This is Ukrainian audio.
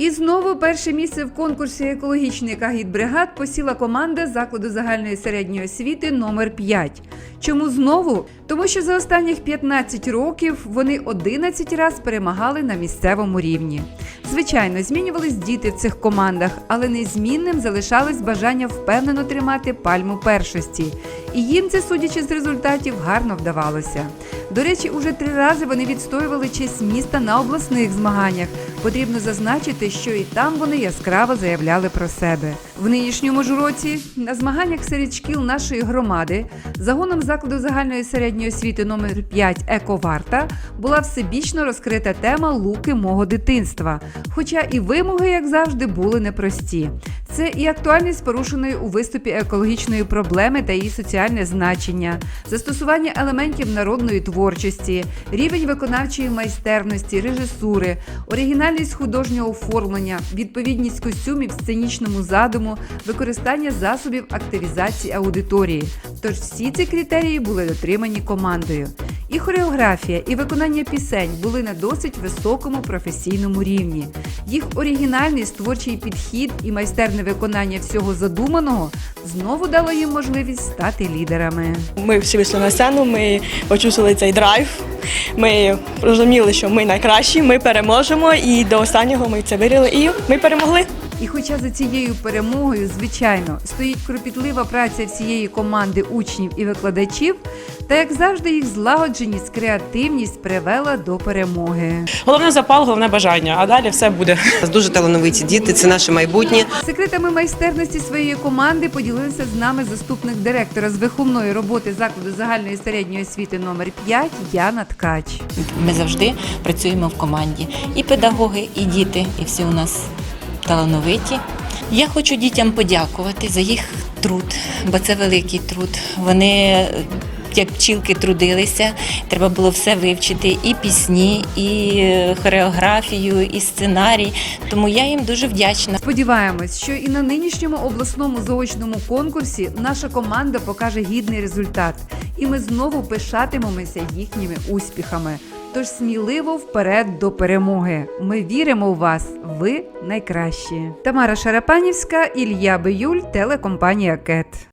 І знову перше місце в конкурсі екологічних агітбригад посіла команда закладу загальної середньої освіти номер 5 Чому знову? Тому що за останніх 15 років вони 11 раз перемагали на місцевому рівні. Звичайно, змінювались діти в цих командах, але незмінним залишалось бажання впевнено тримати пальму першості. І їм це, судячи з результатів, гарно вдавалося. До речі, уже три рази вони відстоювали честь міста на обласних змаганнях. Потрібно зазначити, що і там вони яскраво заявляли про себе. В нинішньому ж році на змаганнях серед шкіл нашої громади загоном закладу загальної середньої освіти номер 5 Ековарта була всебічно розкрита тема луки мого дитинства. Хоча і вимоги, як завжди, були непрості. Це і актуальність порушеної у виступі екологічної проблеми та її соціальне значення, застосування елементів народної творчості, рівень виконавчої майстерності, режисури, оригінальність художнього оформлення, відповідність костюмів сценічному задуму, використання засобів активізації аудиторії. Тож всі ці критерії були дотримані командою. І хореографія, і виконання пісень були на досить високому професійному рівні. Їх оригінальність, творчий підхід і майстерне виконання всього задуманого знову дало їм можливість стати лідерами. Ми всі вийшли на сцену, ми почувствували цей драйв. Ми розуміли, що ми найкращі, ми переможемо, і до останнього ми це вірили, і ми перемогли. І хоча за цією перемогою, звичайно, стоїть кропітлива праця всієї команди учнів і викладачів, та як завжди, їх злагодженість, креативність привела до перемоги. Головне запал, головне бажання, а далі все буде. Дуже талановиті діти, це наше майбутнє. Секретами майстерності своєї команди поділилися з нами заступник директора з виховної роботи закладу загальної середньої освіти номер 5 Яна Ткач. Ми завжди працюємо в команді. І педагоги, і діти, і всі у нас талановиті. Я хочу дітям подякувати за їх труд, бо це великий труд. Вони як пчілки трудилися, треба було все вивчити: і пісні, і хореографію, і сценарій. Тому я їм дуже вдячна. Сподіваємось, що і на нинішньому обласному заочному конкурсі наша команда покаже гідний результат, і ми знову пишатимемося їхніми успіхами. Тож сміливо вперед до перемоги. Ми віримо в вас. Ви найкращі. Тамара Шарапанівська, Ілья Биюль, телекомпанія Кет.